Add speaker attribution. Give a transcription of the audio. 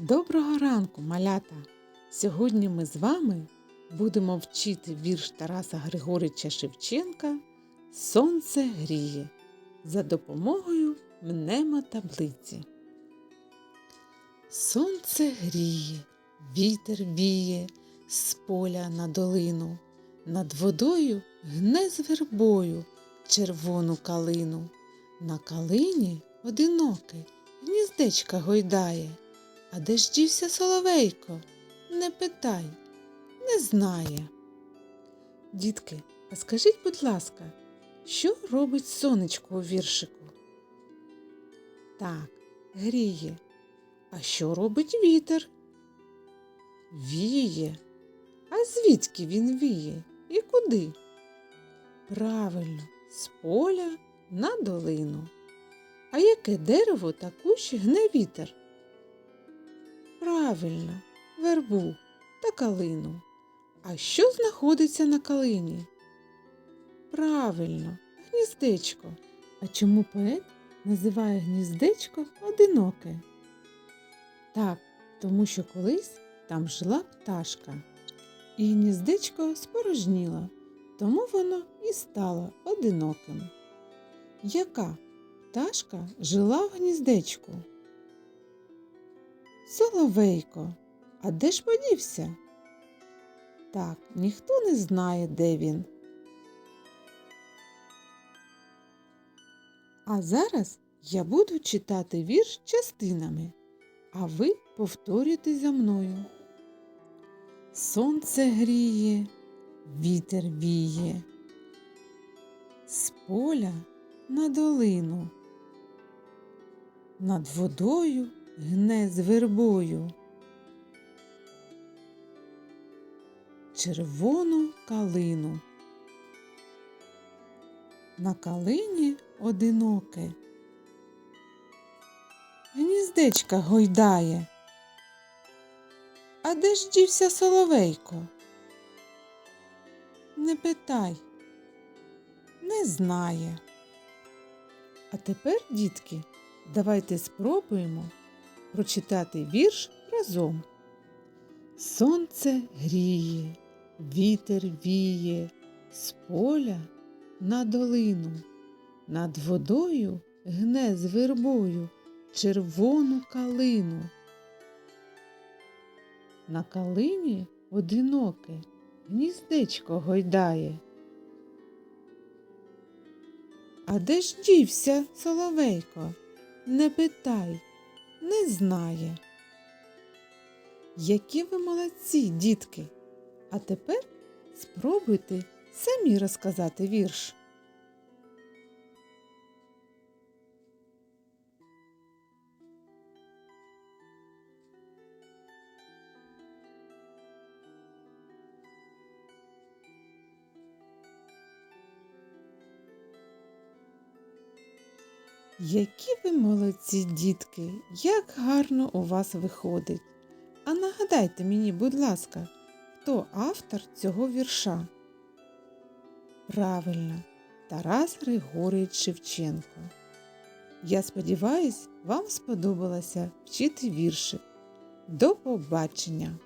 Speaker 1: Доброго ранку, малята! Сьогодні ми з вами будемо вчити вірш Тараса Григорича Шевченка Сонце гріє за допомогою мнемотаблиці. Сонце гріє, вітер віє з поля на долину, над водою гне з вербою червону калину. На калині одиноке гніздечка гойдає. А де ж дівся соловейко? Не питай, не знає. Дітки, а скажіть, будь ласка, що робить сонечко у віршику? Так, гріє. А що робить вітер? Віє. А звідки він віє і куди? Правильно, з поля на долину. А яке дерево та кущ гне вітер? Правильно, вербу та калину. А що знаходиться на калині? Правильно, гніздечко. А чому поет називає гніздечко одиноке? Так, тому що колись там жила пташка, і гніздечко спорожніло, тому воно і стало одиноким. Яка пташка жила в гніздечку? Соловейко, а де ж подівся? Так, ніхто не знає, де він. А зараз я буду читати вірш частинами, а ви повторюйте за мною. Сонце гріє, вітер віє, з поля на долину, над водою гне з вербою. Червону калину. На калині одиноке. Гніздечка гойдає. А де ж дівся соловейко? Не питай, не знає. А тепер, дітки, давайте спробуємо прочитати вірш разом. Сонце гріє, вітер віє, з поля на долину, над водою гне з вербою червону калину. На калині одиноке гніздечко гойдає. А де ж дівся соловейко? Не питай, не знає. Які ви молодці, дітки! А тепер спробуйте самі розказати вірш. Які ви молодці, дітки, як гарно у вас виходить. А нагадайте мені, будь ласка, хто автор цього вірша? Правильно, Тарас Григорійович Шевченко. Я сподіваюсь, вам сподобалося вчити віршик. До побачення!